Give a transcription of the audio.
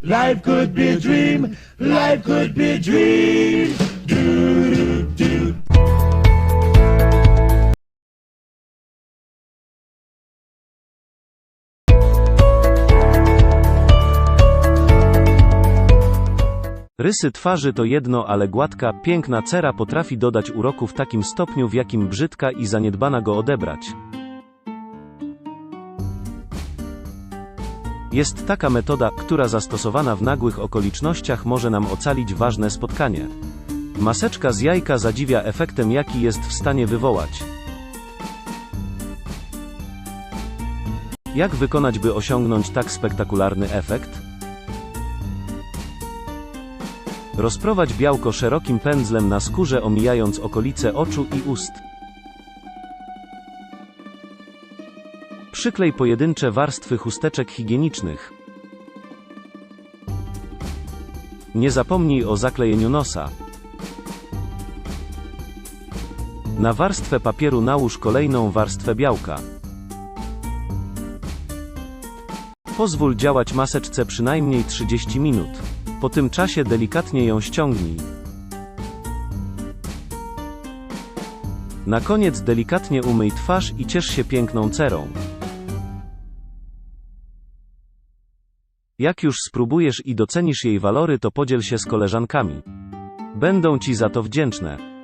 Life could be a dream. Life could be a dream. Do, do, do. Rysy twarzy to jedno, ale gładka, piękna cera potrafi dodać uroku w takim stopniu, w jakim brzydka i zaniedbana go odebrać. Jest taka metoda, która zastosowana w nagłych okolicznościach może nam ocalić ważne spotkanie. Maseczka z jajka zadziwia efektem, jaki jest w stanie wywołać. Jak wykonać, by osiągnąć tak spektakularny efekt? Rozprowadź białko szerokim pędzlem na skórze, omijając okolice oczu i ust. Przyklej pojedyncze warstwy chusteczek higienicznych. Nie zapomnij o zaklejeniu nosa. Na warstwę papieru nałóż kolejną warstwę białka. Pozwól działać maseczce przynajmniej 30 minut. Po tym czasie delikatnie ją ściągnij. Na koniec delikatnie umyj twarz i ciesz się piękną cerą. Jak już spróbujesz i docenisz jej walory, to podziel się z koleżankami. Będą ci za to wdzięczne.